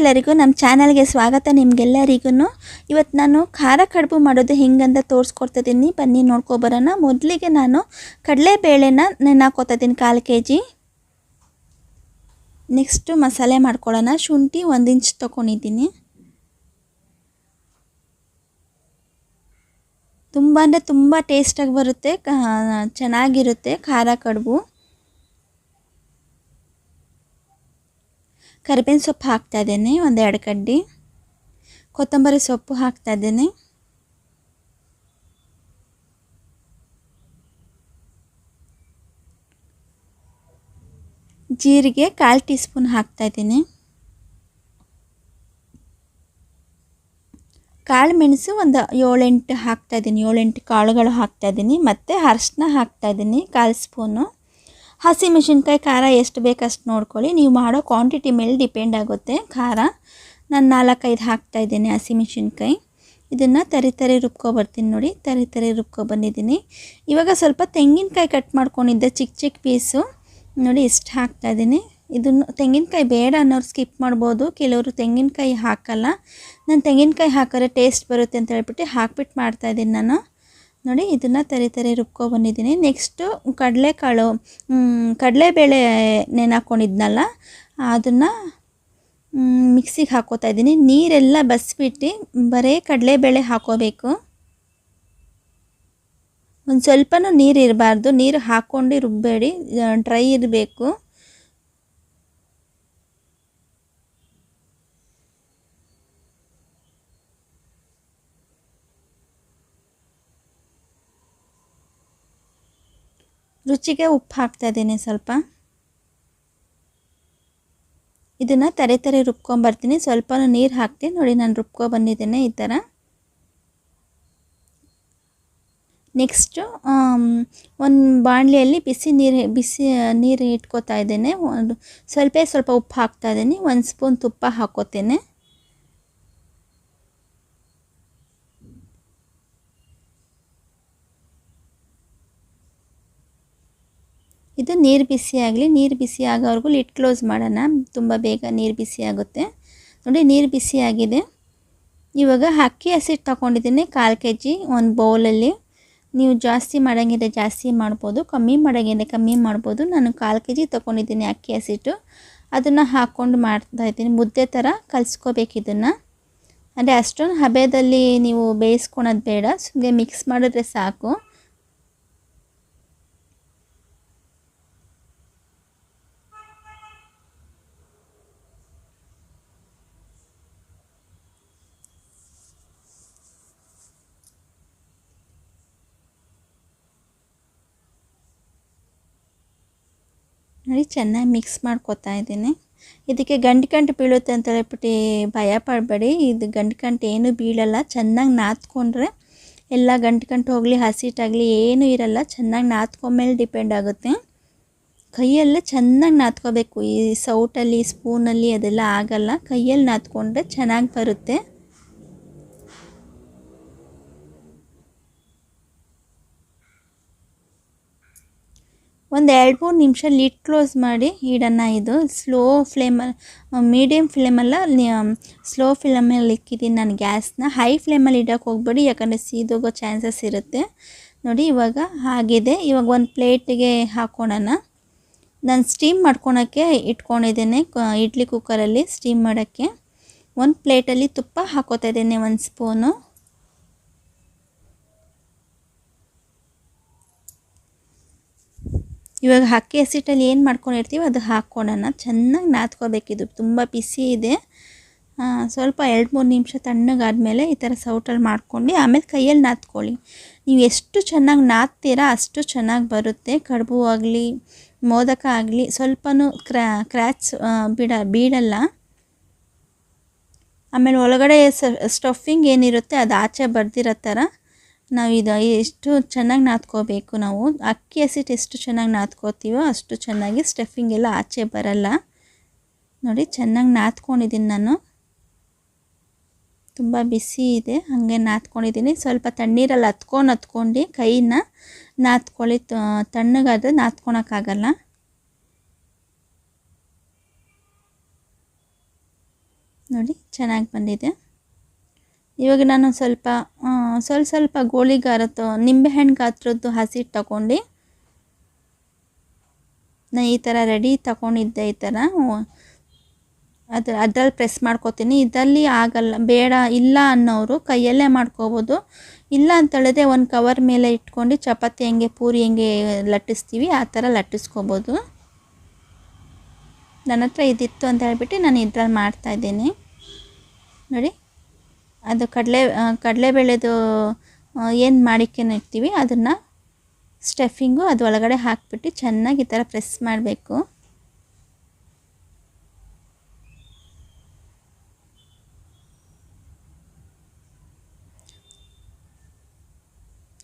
ಎಲ್ಲರಿಗೂ ನಮ್ಮ ಚಾನಲ್ಗೆ ಸ್ವಾಗತ ನಿಮಗೆಲ್ಲರಿಗೂ ಇವತ್ತು ನಾನು ಖಾರ ಕಡುಬು ಮಾಡೋದು ಹೆಂಗಂತ ತೋರಿಸ್ಕೊಡ್ತಿದ್ದೀನಿ. ಬನ್ನಿ ನೋಡ್ಕೊಬರೋಣ ಮೊದಲಿಗೆ ನಾನು ಕಡಲೆಬೇಳೆನ ನೆನಾಕೋತಿದ್ದೀನಿ ಕಾಲು ಕೆ ಜಿ ನೆಕ್ಸ್ಟು ಮಸಾಲೆ ಮಾಡ್ಕೊಳ್ಳೋಣ. ಶುಂಠಿ ಒಂದು ಇಂಚ್ ತೊಗೊಂಡಿದ್ದೀನಿ ತುಂಬ ಅಂದರೆ ತುಂಬ ಟೇಸ್ಟಾಗಿ ಬರುತ್ತೆ. ಚೆನ್ನಾಗಿರುತ್ತೆ ಖಾರ ಕಡುಬು. ಕರಿಬೇವಿನ ಸೊಪ್ಪು ಹಾಕ್ತಾ ಇದ್ದೀನಿ, ಒಂದೆರಡು ಕಡ್ಡಿ. ಕೊತ್ತಂಬರಿ ಸೊಪ್ಪು ಹಾಕ್ತಾ ಇದ್ದೀನಿ. ಜೀರಿಗೆ ಕಾಲು ಟೀ ಸ್ಪೂನ್ ಹಾಕ್ತಾ ಇದ್ದೀನಿ. ಕಾಳು ಮೆಣಸು ಒಂದು ಏಳೆಂಟು ಹಾಕ್ತಾ ಇದ್ದೀನಿ, ಏಳೆಂಟು ಕಾಳುಗಳು ಹಾಕ್ತಾ ಇದ್ದೀನಿ, ಮತ್ತು ಅರ್ಶಿನ ಹಾಕ್ತಾ ಇದ್ದೀನಿ, ಕಾಲು ಸ್ಪೂನು. ಹಸಿಮೆಣಸಿನ್ಕಾಯಿ ಖಾರ ಎಷ್ಟು ಬೇಕು ಅಷ್ಟು ನೋಡ್ಕೊಳ್ಳಿ. ನೀವು ಮಾಡೋ ಕ್ವಾಂಟಿಟಿ ಮೇಲೆ ಡಿಪೆಂಡ್ ಆಗುತ್ತೆ ಖಾರ. ನಾನು ನಾಲ್ಕೈದು ಹಾಕ್ತಾಯಿದ್ದೀನಿ ಹಸಿಮೆಣಸಿನ್ಕಾಯಿ ಇದನ್ನು ತರಿ ತರಿ ರುಬ್ಕೊಬರ್ತೀನಿ ನೋಡಿ. ತರಿ ತರಿ ರುಬ್ಕೊಬಂದಿದ್ದೀನಿ ಇವಾಗ ಸ್ವಲ್ಪ ತೆಂಗಿನಕಾಯಿ ಕಟ್ ಮಾಡ್ಕೊಂಡಿದ್ದೆ ಚಿಕ್ಕ ಚಿಕ್ಕ ಪೀಸು ನೋಡಿ ಇಷ್ಟು ಹಾಕ್ತಾಯಿದ್ದೀನಿ ಇದನ್ನು ತೆಂಗಿನಕಾಯಿ ಬೇಡ ಅನ್ನೋರು ಸ್ಕಿಪ್ ಮಾಡ್ಬೋದು. ಕೆಲವರು ತೆಂಗಿನಕಾಯಿ ಹಾಕಲ್ಲ. ನಾನು ತೆಂಗಿನಕಾಯಿ ಹಾಕಿದ್ರೆ ಟೇಸ್ಟ್ ಬರುತ್ತೆ ಅಂತ ಹೇಳ್ಬಿಟ್ಟು ಹಾಕ್ಬಿಟ್ಟು ಮಾಡ್ತಾಯಿದ್ದೀನಿ ನಾನು. ನೋಡಿ, ಇದನ್ನು ತರಿ ತರಿ ರುಬ್ಕೊಬಂದಿದ್ದೀನಿ ನೆಕ್ಸ್ಟು ಕಡಲೆಕಾಳು ಕಡಲೆಬೇಳೆ ನೆನೆ ಅದನ್ನು ಮಿಕ್ಸಿಗೆ ಹಾಕೋತಾ ಇದ್ದೀನಿ. ನೀರೆಲ್ಲ ಬಸ್ಬಿಟ್ಟು ಬರೀ ಕಡಲೆಬೇಳೆ ಹಾಕೋಬೇಕು. ಒಂದು ಸ್ವಲ್ಪನೂ ನೀರು ಇರಬಾರ್ದು. ನೀರು ಹಾಕ್ಕೊಂಡು ರುಬ್ಬಬೇಡಿ ಡ್ರೈ ಇರಬೇಕು. ರುಚಿಗೆ ಉಪ್ಪು ಹಾಕ್ತಾ ಇದ್ದೀನಿ ಸ್ವಲ್ಪ. ಇದನ್ನು ತರೆ ತರೆ ರುಬ್ಕೊಂಬರ್ತೀನಿ. ಸ್ವಲ್ಪ ನೀರು ಹಾಕ್ತೀನಿ ನೋಡಿ ನಾನು ರುಬ್ಕೊ ಬಂದಿದ್ದೇನೆ ಈ ಥರ ನೆಕ್ಸ್ಟು ಒಂದು ಬಾಣಲಿಯಲ್ಲಿ ಬಿಸಿ ನೀರು ಬಿಸಿ ನೀರು ಇಟ್ಕೋತಾ ಇದ್ದೇನೆ. ಒಂದು, ಸ್ವಲ್ಪ ಸ್ವಲ್ಪ ಉಪ್ಪು ಹಾಕ್ತಾ ಇದ್ದೀನಿ. ಒಂದು ಸ್ಪೂನ್ ತುಪ್ಪ ಹಾಕೋತೇನೆ. ಇದು ನೀರು ಬಿಸಿ ಆಗಲಿ, ನೀರು ಬಿಸಿ ಆಗೋವರೆಗೂ ಲಿಟ್ ಕ್ಲೋಸ್ ಮಾಡೋಣ. ತುಂಬ ಬೇಗ ನೀರು ಬಿಸಿ ಆಗುತ್ತೆ. ನೋಡಿ, ನೀರು ಬಿಸಿ ಆಗಿದೆ. ಇವಾಗ ಅಕ್ಕಿ ಹಸಿಟ್ಟು ತಗೊಂಡಿದ್ದೀನಿ, ಕಾಲು ಕೆ ಜಿ ಒಂದು ಬೌಲಲ್ಲಿ ನೀವು ಜಾಸ್ತಿ ಮಾಡೋಂಗಿದ್ರೆ ಜಾಸ್ತಿ ಮಾಡ್ಬೋದು, ಕಮ್ಮಿ ಮಾಡೋಂಗಿದೆ ಕಮ್ಮಿ ಮಾಡ್ಬೋದು. ನಾನು ಕಾಲು ಕೆ ಜಿ ತೊಗೊಂಡಿದ್ದೀನಿ ಅಕ್ಕಿ ಹಸಿಟ್ಟು ಅದನ್ನು ಹಾಕ್ಕೊಂಡು ಮಾಡ್ತಾಯಿದ್ದೀನಿ ಮುದ್ದೆ ಥರ ಕಲಿಸ್ಕೋಬೇಕು ಇದನ್ನು. ಅಂದರೆ ಅಷ್ಟೊಂದು ಹಬೆದಲ್ಲಿ ನೀವು ಬೇಯಿಸ್ಕೊಳೋದು ಬೇಡ. ಸುಮ್ಮನೆ ಮಿಕ್ಸ್ ಮಾಡಿದ್ರೆ ಸಾಕು. ನೋಡಿ, ಚೆನ್ನಾಗಿ ಮಿಕ್ಸ್ ಮಾಡ್ಕೊತಾ ಇದ್ದೀನಿ. ಇದಕ್ಕೆ ಗಂಟು ಗಂಟು ಬೀಳುತ್ತೆ ಅಂತ ಹೇಳ್ಬಿಟ್ಟು ಭಯ ಪಡಬೇಡಿ. ಇದು ಗಂಟು ಗಂಟು ಏನೂ ಬೀಳಲ್ಲ. ಚೆನ್ನಾಗಿ ನಾದ್ಕೊಂಡ್ರೆ ಎಲ್ಲ ಗಂಟು ಗಂಟು ಹೋಗಲಿ ಹಸಿಟ್ಟಾಗಲಿ ಏನೂ ಇರಲ್ಲ. ಚೆನ್ನಾಗಿ ನಾದ್ಕೊಂಡ್ಮೇಲೆ ಡಿಪೆಂಡ್ ಆಗುತ್ತೆ. ಕೈಯಲ್ಲೇ ಚೆನ್ನಾಗಿ ನಾದ್ಕೋಬೇಕು. ಈ ಸೌಟಲ್ಲಿ, ಸ್ಪೂನಲ್ಲಿ ಅದೆಲ್ಲ ಆಗಲ್ಲ. ಕೈಯಲ್ಲಿ ನಾದ್ಕೊಂಡ್ರೆ ಚೆನ್ನಾಗಿ ಬರುತ್ತೆ. ಒಂದು ಎರಡು ಮೂರು ನಿಮಿಷ ಲಿಡ್ ಕ್ಲೋಸ್ ಮಾಡಿ ಇಡೋಣ ಇದು ಸ್ಲೋ ಫ್ಲೇಮಲ್ಲಿ ಮೀಡಿಯಮ್ ಫ್ಲೇಮಲ್ಲ ಸ್ಲೋ ಫ್ಲೇಮಲ್ಲಿ ಇಕ್ಕಿದ್ದೀನಿ ನಾನು ಗ್ಯಾಸ್ನ ಹೈ ಫ್ಲೇಮಲ್ಲಿ ಇಡೋಕೆ ಹೋಗ್ಬೇಡಿ, ಯಾಕಂದರೆ ಸೀದೋಗೋ ಚಾನ್ಸಸ್ ಇರುತ್ತೆ. ನೋಡಿ ಇವಾಗ ಆಗಿದೆ. ಇವಾಗ ಒಂದು ಪ್ಲೇಟಿಗೆ ಹಾಕ್ಕೊಳೋಣ ನಾನು ಸ್ಟೀಮ್ ಮಾಡ್ಕೊಳಕ್ಕೆ ಇಟ್ಕೊಂಡಿದ್ದೇನೆ ಇಡ್ಲಿ ಕುಕ್ಕರಲ್ಲಿ ಸ್ಟೀಮ್ ಮಾಡೋಕ್ಕೆ. ಒಂದು ಪ್ಲೇಟಲ್ಲಿ ತುಪ್ಪ ಹಾಕೋತಾ ಇದ್ದೇನೆ, ಒಂದು ಸ್ಪೂನು ಇವಾಗ ಅಕ್ಕಿ ಹಸಿಟ್ಟಲ್ಲಿ ಏನು ಮಾಡ್ಕೊಂಡಿರ್ತೀವಿ ಅದು ಹಾಕ್ಕೊಳ್ಳೋಣ ಚೆನ್ನಾಗಿ ನಾದ್ಕೋಬೇಕಿದು. ತುಂಬ ಬಿಸಿ ಇದೆ. ಸ್ವಲ್ಪ ಎರಡು ಮೂರು ನಿಮಿಷ ತಣ್ಣಗಾದಮೇಲೆ ಈ ಥರ ಸೌಟಲ್ಲಿ ಮಾಡ್ಕೊಂಡು ಆಮೇಲೆ ಕೈಯಲ್ಲಿ ನಾದ್ಕೊಳ್ಳಿ. ನೀವು ಎಷ್ಟು ಚೆನ್ನಾಗಿ ನಾದ್ತೀರಾ ಅಷ್ಟು ಚೆನ್ನಾಗಿ ಬರುತ್ತೆ. ಕಡುಬು ಆಗಲಿ, ಮೋದಕ ಆಗಲಿ, ಸ್ವಲ್ಪನೂ ಕ್ರ್ಯಾ ಕ್ರ್ಯಾಚ್ ಬಿಡ, ಬೀಳಲ್ಲ. ಆಮೇಲೆ ಒಳಗಡೆ ಸ್ಟಫಿಂಗ್ ಏನಿರುತ್ತೆ ಅದು ಆಚೆ ಬರ್ದಿರೋ ಥರ ನಾವು ಇದು ಎಷ್ಟು ಚೆನ್ನಾಗಿ ನಾದ್ಕೋಬೇಕು ನಾವು, ಅಕ್ಕಿ ಹಸಿಟ್ಟು ಎಷ್ಟು ಚೆನ್ನಾಗಿ ನಾದ್ಕೋತೀವೋ ಅಷ್ಟು ಚೆನ್ನಾಗಿ ಸ್ಟಫಿಂಗ್ ಎಲ್ಲ ಆಚೆ ಬರಲ್ಲ. ನೋಡಿ, ಚೆನ್ನಾಗಿ ನಾದ್ಕೊಂಡಿದ್ದೀನಿ ನಾನು. ತುಂಬ ಬಿಸಿ ಇದೆ, ಹಾಗೆ ನಾದ್ಕೊಂಡಿದ್ದೀನಿ ಸ್ವಲ್ಪ ತಣ್ಣೀರಲ್ಲಿ ಹತ್ಕೊಂಡು ಹತ್ಕೊಂಡು ಕೈನ ನಾದ್ಕೊಳ್ಳಿ ತಣ್ಣಗಾದ್ರೆ ನಾದ್ಕೊಳಕ್ಕಾಗಲ್ಲ. ನೋಡಿ, ಚೆನ್ನಾಗಿ ಬಂದಿದೆ. ಇವಾಗ ನಾನು ಸ್ವಲ್ಪ ಸ್ವಲ್ಪ ಸ್ವಲ್ಪ ಗೋಳಿಗಾರದ್ದು, ನಿಂಬೆಹಣ್ಣು ಗಾತ್ರದ್ದು ಹಸಿಟ್ಟು ತಗೊಂಡು ನಾನು ಈ ಥರ ರೆಡಿ ತಗೊಂಡಿದ್ದೆ ಈ ಥರ. ಅದ್ರ ಅದು ಅದ್ರಲ್ಲಿ ಪ್ರೆಸ್ ಮಾಡ್ಕೋತೀನಿ. ಇದರಲ್ಲಿ ಆಗಲ್ಲ, ಬೇಡ, ಇಲ್ಲ ಅನ್ನೋರು ಕೈಯಲ್ಲೇ ಮಾಡ್ಕೋಬೋದು. ಇಲ್ಲ ಅಂತೇಳಿದ್ರೆ ಒಂದು ಕವರ್ ಮೇಲೆ ಇಟ್ಕೊಂಡು ಚಪಾತಿ ಹೆಂಗೆ, ಪೂರಿ ಹೆಂಗೆ ಲಟ್ಟಿಸ್ತೀವಿ, ಆ ಥರ ಲಟ್ಟಿಸ್ಕೋಬೋದು. ನನ್ನ ಹತ್ರ ಇದಿತ್ತು ಅಂತ ಹೇಳ್ಬಿಟ್ಟು ನಾನು ಇದ್ರಲ್ಲಿ ಮಾಡ್ತಾಯಿದ್ದೀನಿ ನೋಡಿ. ಅದು ಕಡಲೆ ಕಡಲೆಬೇಳೆದು ಏನು ಮಾಡಿಕೊಂಡು ಇರ್ತೀವಿ ಅದನ್ನು ಸ್ಟಫಿಂಗು ಅದು ಒಳಗಡೆ ಹಾಕಿಬಿಟ್ಟು ಚೆನ್ನಾಗಿ ಈ ಥರ ಪ್ರೆಸ್ ಮಾಡಬೇಕು.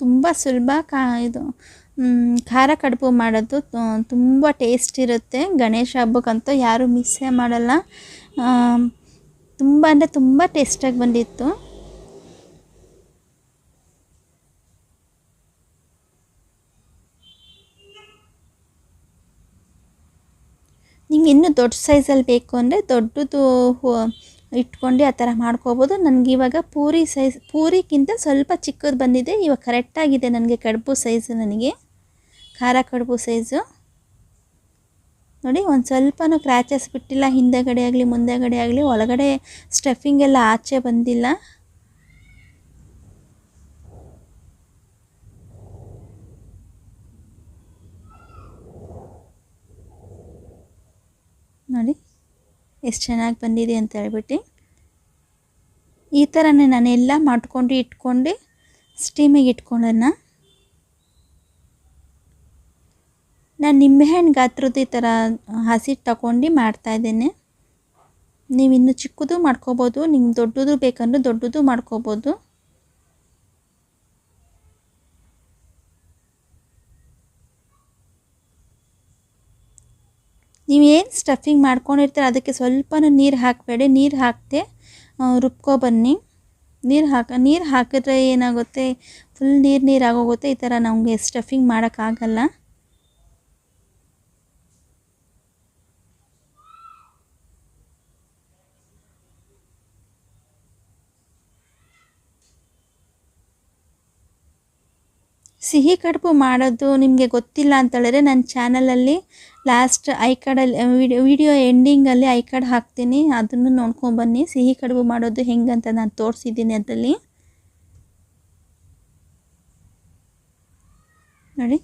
ತುಂಬ ಸುಲಭ ಕಾ, ಇದು ಖಾರ ಕಡುಬು ಮಾಡೋದು ತುಂಬ ಟೇಸ್ಟ್ ಇರುತ್ತೆ. ಗಣೇಶ ಹಬ್ಬಕ್ಕಂತೂ ಯಾರೂ ಮಿಸ್ಸೇ ಮಾಡಲ್ಲ. ತುಂಬ ಅಂದರೆ ತುಂಬ ಟೇಸ್ಟಾಗಿ ಬಂದಿತ್ತು. ನಿಂಗೆ ಇನ್ನೂ ದೊಡ್ಡ ಸೈಜಲ್ಲಿ ಬೇಕು ಅಂದರೆ ದೊಡ್ಡದು ಇಟ್ಕೊಂಡು ಆ ಥರ ಮಾಡ್ಕೋಬೋದು. ನನಗೆ ಇವಾಗ ಪೂರಿ ಸೈಜ್ ಪೂರಿಗಿಂತ ಸ್ವಲ್ಪ ಚಿಕ್ಕದು ಬಂದಿದೆ. ಇವಾಗ ಕರೆಕ್ಟಾಗಿದೆ ನನಗೆ ಕಡುಬು ಸೈಜು ನನಗೆ. ಖಾರ ಕಡುಬು ಸೈಜು ನೋಡಿ, ಒಂದು ಸ್ವಲ್ಪನೂ ಕ್ರ್ಯಾಚಸ್ ಬಿಟ್ಟಿಲ್ಲ. ಹಿಂದೆಗಡೆ ಆಗಲಿ, ಮುಂದೆಗಡೆ ಆಗಲಿ, ಒಳಗಡೆ ಸ್ಟಫಿಂಗ್ ಎಲ್ಲ ಆಚೆ ಬಂದಿಲ್ಲ. ನೋಡಿ, ಎಷ್ಟು ಚೆನ್ನಾಗಿ ಬಂದಿದೆ ಅಂತ ಹೇಳ್ಬಿಟ್ಟು. ಈ ಥರನೇ ನಾನೆಲ್ಲ ಮಾಡ್ಕೊಂಡು ಇಟ್ಕೊಂಡು ಸ್ಟೀಮಿಗೆ ಇಟ್ಕೊಳ್ಳೋಣ. ನಾನು ನಿಂಬೆಹಣ್ಣು ಗಾತ್ರದ ಈ ಥರ ಹಸಿ ತಗೊಂಡು ಮಾಡ್ತಾಯಿದ್ದೇನೆ ನೀವು ಇನ್ನು ಚಿಕ್ಕದು ಮಾಡ್ಕೋಬೋದು, ನಿಮ್ಗೆ ದೊಡ್ಡದು ಬೇಕಂದ್ರೆ ದೊಡ್ಡದು ಮಾಡ್ಕೋಬೋದು. ನೀವು ಏನು ಸ್ಟಫಿಂಗ್ ಮಾಡ್ಕೊಂಡಿರ್ತೀರ, ಅದಕ್ಕೆ ಸ್ವಲ್ಪನೂ ನೀರು ಹಾಕಬೇಡಿ. ನೀರು ಹಾಕದೆ ರುಬ್ಕೊ ಬನ್ನಿ. ನೀರು ಹಾಕ, ನೀರು ಹಾಕಿದ್ರೆ ಏನಾಗುತ್ತೆ ಫುಲ್ ನೀರು ನೀರು ಆಗೋಗುತ್ತೆ, ಈ ಥರ ನಮಗೆ ಸ್ಟಫಿಂಗ್ ಮಾಡೋಕ್ಕಾಗಲ್ಲ ಸಿಹಿ ಕಡುಬು ಮಾಡೋದು ನಿಮಗೆ ಗೊತ್ತಿಲ್ಲ ಅಂತ ಹೇಳಿದ್ರೆ ನನ್ನ ಚಾನಲಲ್ಲಿ ಲಾಸ್ಟ್ ಐ ಕಾರ್ಡಲ್ಲಿ ವಿಡಿಯೋ ವಿಡಿಯೋ ಎಂಡಿಂಗಲ್ಲಿ ಐ ಕಾರ್ಡ್ ಹಾಕ್ತೀನಿ. ಅದನ್ನು ನೋಡ್ಕೊಂಬನ್ನಿ ಸಿಹಿ ಕಡುಬು ಮಾಡೋದು ಹೆಂಗಂತ ನಾನು ತೋರಿಸಿದ್ದೀನಿ ಅದರಲ್ಲಿ. ನೋಡಿ.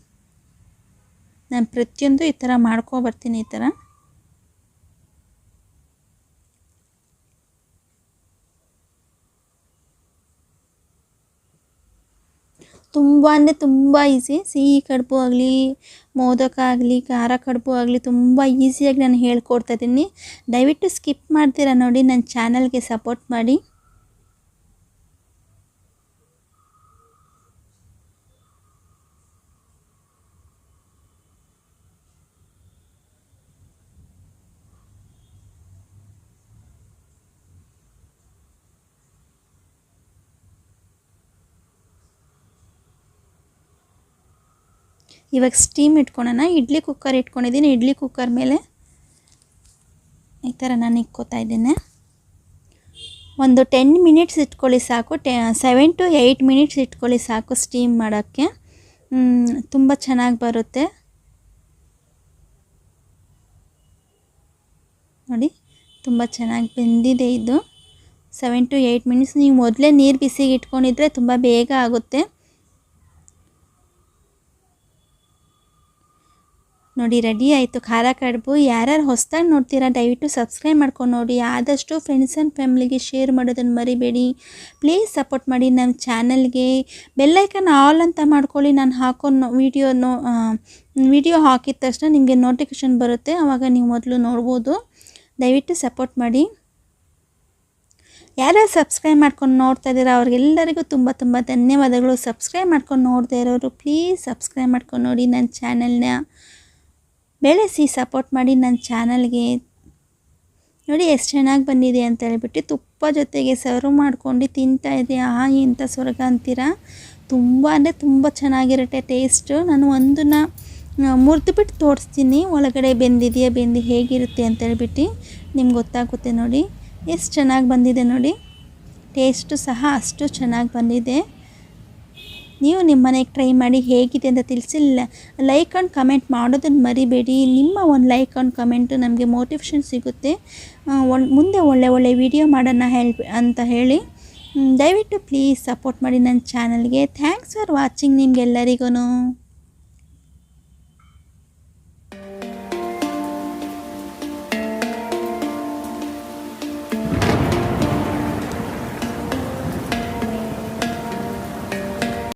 ನಾನು ಪ್ರತಿಯೊಂದು ಈ ಥರ ಮಾಡ್ಕೊಬರ್ತೀನಿ ಈ ಥರ ತುಂಬ ಅಂದರೆ ತುಂಬ ಈಸಿ ಸಿಹಿ ಕಡುಬು ಆಗಲಿ, ಮೋದಕ ಆಗಲಿ, ಖಾರ ಕಡುಬು ಆಗಲಿ ತುಂಬ ಈಸಿಯಾಗಿ ನಾನು ಹೇಳ್ಕೊಡ್ತಾ ಇದ್ದೀನಿ. ದಯವಿಟ್ಟು ಸ್ಕಿಪ್ ಮಾಡ್ತೀರಾ ನೋಡಿ ನನ್ನ ಚಾನಲ್ಗೆ ಸಪೋರ್ಟ್ ಮಾಡಿ. ಇವಾಗ ಸ್ಟೀಮ್ ಇಟ್ಕೊಳೋಣ. ಇಡ್ಲಿ ಕುಕ್ಕರ್ ಇಟ್ಕೊಂಡಿದ್ದೀನಿ ಇಡ್ಲಿ ಕುಕ್ಕರ್ ಮೇಲೆ ಈ ಥರ ನಾನು ಇಕ್ಕೋತಾ ಇದ್ದೇನೆ. ಒಂದು ಟೆನ್ ಮಿನಿಟ್ಸ್ ಇಟ್ಕೊಳ್ಳಿ ಸಾಕು. ಟೆ ಸೆವೆನ್ ಟು ಏಯ್ಟ್ ಮಿನಿಟ್ಸ್ ಇಟ್ಕೊಳ್ಳಿ ಸಾಕು ಸ್ಟೀಮ್ ಮಾಡೋಕ್ಕೆ. ತುಂಬ ಚೆನ್ನಾಗಿ ಬರುತ್ತೆ. ನೋಡಿ, ತುಂಬ ಚೆನ್ನಾಗಿ ಬೆಂದಿದೆ ಇದು. ಸೆವೆನ್ ಟು ಏಯ್ಟ್ ಮಿನಿಟ್ಸ್ ನೀವು ಮೊದಲೇ ನೀರು ಬಿಸಿಗೆ ಇಟ್ಕೊಂಡಿದ್ರೆ ತುಂಬ ಬೇಗ ಆಗುತ್ತೆ. ನೋಡಿ, ರೆಡಿ ಆಯಿತು. ಖಾರ ಕಡುಬು. ಯಾರ್ಯಾರು ಹೊಸ್ದಾಗಿ ನೋಡ್ತೀರಾ, ದಯವಿಟ್ಟು ಸಬ್ಸ್ಕ್ರೈಬ್ ಮಾಡ್ಕೊಂಡು ನೋಡಿ. ಆದಷ್ಟು ಫ್ರೆಂಡ್ಸ್ ಆ್ಯಂಡ್ ಫ್ಯಾಮಿಲಿಗೆ ಶೇರ್ ಮಾಡೋದನ್ನು ಮರಿಬೇಡಿ. ಪ್ಲೀಸ್ ಸಪೋರ್ಟ್ ಮಾಡಿ ನಮ್ಮ ಚಾನಲ್ಗೆ. ಬೆಲ್ಲೈಕನ್ ಆಲ್ ಅಂತ ಮಾಡ್ಕೊಳ್ಳಿ. ನಾನು ಹಾಕೋ ವಿಡಿಯೋ ನೋ ವಿಡಿಯೋ ಹಾಕಿದ ತಕ್ಷಣ ನಿಮಗೆ ನೋಟಿಫಿಕೇಷನ್ ಬರುತ್ತೆ. ಆವಾಗ ನೀವು ಮೊದಲು ನೋಡ್ಬೋದು. ದಯವಿಟ್ಟು ಸಪೋರ್ಟ್ ಮಾಡಿ. ಯಾರ್ಯಾರು ಸಬ್ಸ್ಕ್ರೈಬ್ ಮಾಡ್ಕೊಂಡು ನೋಡ್ತಾ ಇದ್ದೀರಾ, ಅವ್ರಿಗೆಲ್ಲರಿಗೂ ತುಂಬ ತುಂಬ ಧನ್ಯವಾದಗಳು. ಸಬ್ಸ್ಕ್ರೈಬ್ ಮಾಡ್ಕೊಂಡು ನೋಡ್ತಾ ಇರೋರು ಪ್ಲೀಸ್ ಸಬ್ಸ್ಕ್ರೈಬ್ ಮಾಡ್ಕೊಂಡು ನೋಡಿ ನನ್ನ ಚಾನಲ್ನ. ಬೆಳೆಸಿ ಸಪೋರ್ಟ್ ಮಾಡಿ ನನ್ನ ಚಾನಲ್ಗೆ ನೋಡಿ ಎಷ್ಟು ಚೆನ್ನಾಗಿ ಬಂದಿದೆ ಅಂತ ಹೇಳ್ಬಿಟ್ಟು ತುಪ್ಪ ಜೊತೆಗೆ ಸರ್ವ್ ಮಾಡ್ಕೊಂಡು ತಿಂತಾ ಇದೆ ಆ ಇಂಥ ಸ್ವರ್ಗ ಅಂತೀರಾ? ತುಂಬ ಅಂದರೆ ತುಂಬ ಚೆನ್ನಾಗಿರುತ್ತೆ ಟೇಸ್ಟು ನಾನು ಒಂದನ್ನು ಮುರಿದುಬಿಟ್ಟು ತೋರಿಸ್ತೀನಿ. ಒಳಗಡೆ ಬೆಂದಿದೆಯಾ, ಬೆಂದು ಹೇಗಿರುತ್ತೆ ಅಂತ ಹೇಳ್ಬಿಟ್ಟು ನಿಮ್ಗೆ ಗೊತ್ತಾಗುತ್ತೆ ನೋಡಿ. ಎಷ್ಟು ಚೆನ್ನಾಗಿ ಬಂದಿದೆ ನೋಡಿ. ಟೇಸ್ಟು ಸಹ ಅಷ್ಟು ಚೆನ್ನಾಗಿ ಬಂದಿದೆ. ನೀವು ನಿಮ್ಮ ಮನೆಗೆ ಟ್ರೈ ಮಾಡಿ ಹೇಗಿದೆ ಅಂತ ತಿಳಿಸಿ ಲೈಕ್ ಆ್ಯಂಡ್ ಕಮೆಂಟ್ ಮಾಡೋದನ್ನು ಮರಿಬೇಡಿ. ನಿಮ್ಮ ಒಂದು ಲೈಕ್ ಆ್ಯಂಡ್ ಕಮೆಂಟು ನಮಗೆ ಮೋಟಿವೇಶನ್ ಸಿಗುತ್ತೆ. ಮುಂದೆ ಒಳ್ಳೆ ಒಳ್ಳೆ ವಿಡಿಯೋ ಮಾಡೋಣ ಹೇಳಿ ಅಂತ ಹೇಳಿ. ದಯವಿಟ್ಟು ಪ್ಲೀಸ್ ಸಪೋರ್ಟ್ ಮಾಡಿ ನನ್ನ ಚಾನಲ್ಗೆ ಥ್ಯಾಂಕ್ಸ್ ಫಾರ್ ವಾಚಿಂಗ್ ನಿಮಗೆಲ್ಲರಿಗೂ